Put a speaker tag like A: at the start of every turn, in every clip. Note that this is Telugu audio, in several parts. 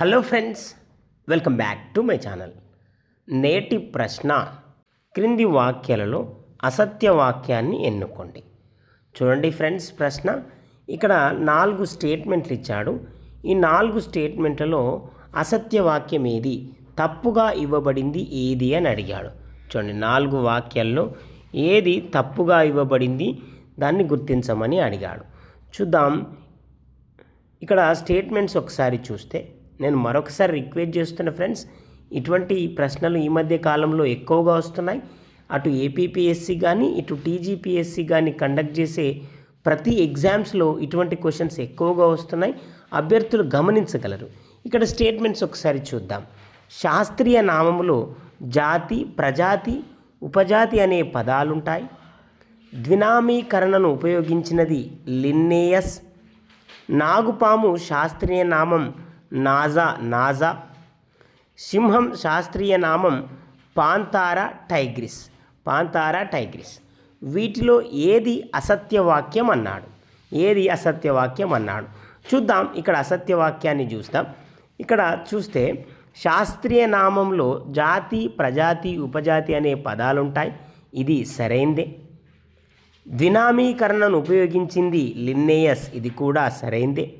A: Hello friends welcome back to my channel. నేటి ప్రశ్న క్రింది వాక్యాలలో అసత్య వాక్యాన్ని ఎన్నుకోండి. చూడండి ఫ్రెండ్స్ ప్రశ్న. ఇక్కడ నాలుగు స్టేట్మెంట్లు ఇచ్చాడు. ఈ నాలుగు స్టేట్మెంట్లలో అసత్య వాక్యం ఏది? తప్పుగా ఇవ్వబడింది ఏది అని అడిగాడు. చూడండి నాలుగు వాక్యాల్లో ఏది తప్పుగా ఇవ్వబడింది? దాన్ని గుర్తించమని అడిగాడు. చూద్దాం. ఇక్కడ స్టేట్మెంట్స్ ఒకసారి చూస్తే నేను మరొకసారి రిక్వెస్ట్ చేస్తున్న ఫ్రెండ్స్ ఇటువంటి ప్రశ్నలు ఈ మధ్య కాలంలో ఎక్కువగా వస్తున్నాయి. అటు ఏపీపీఎస్సి కానీ ఇటు టీజీపీఎస్సి కానీ కండక్ట్ చేసే ప్రతి ఎగ్జామ్స్లో ఇటువంటి క్వశ్చన్స్ ఎక్కువగా వస్తున్నాయి. అభ్యర్థులు గమనించగలరు. ఇక్కడ స్టేట్మెంట్స్ ఒకసారి చూద్దాం. శాస్త్రీయ నామములో జాతి ప్రజాతి ఉపజాతి అనే పదాలుంటాయి. ద్వినామీకరణను ఉపయోగించినది లిన్నేయస్ నాగుపాము శాస్త్రీయ నామం నాజా నాజా. సింహం శాస్త్రీయ నామం పాంతారా టైగ్రిస్ పాంతారా టైగ్రిస్. వీటిలో ఏది అసత్యవాక్యం అన్నాడు? ఏది అసత్యవాక్యం అన్నాడు? చూద్దాం ఇక్కడ అసత్యవాక్యాన్ని చూస్తాం. ఇక్కడ చూస్తే శాస్త్రీయ నామంలో జాతి ప్రజాతి ఉపజాతి అనే పదాలుంటాయి. ఇది సరైందే. ద్వినామీకరణను ఉపయోగించింది లిన్నేయస్. ఇది కూడా సరైందే.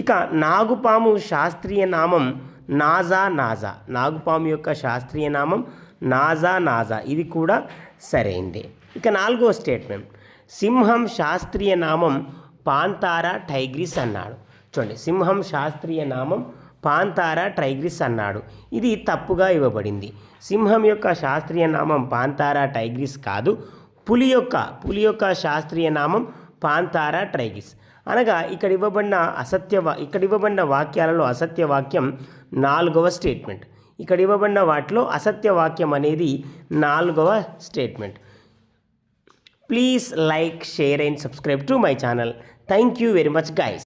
A: ఇక నాగుపాము శాస్త్రీయ నామం నాజా నాజా. నాగుపాము యొక్క శాస్త్రీయ నామం నాజా నాజా. ఇది కూడా సరైందే. ఇక నాలుగో స్టేట్మెంట్ సింహం శాస్త్రీయ నామం పాంతారా టైగ్రిస్ అన్నాడు. చూడండి సింహం శాస్త్రీయ నామం పాంతారా టైగ్రిస్ అన్నాడు. ఇది తప్పుగా ఇవ్వబడింది. సింహం యొక్క శాస్త్రీయ నామం పాంతారా టైగ్రిస్ కాదు. పులి యొక్క పులి యొక్క శాస్త్రీయ నామం పాంతారా టైగ్రిస్. అనగా ఇక్కడ ఇవ్వబడిన అసత్య వా- ఇక్కడ ఇవ్వబడిన వాక్యాలలో అసత్య వాక్యం నాలుగవ స్టేట్మెంట్. ఇక్కడ ఇవ్వబడిన వాటిలో అసత్య వాక్యం అనేది నాలుగవ statement. Please like share and subscribe to my channel. Thank you very much guys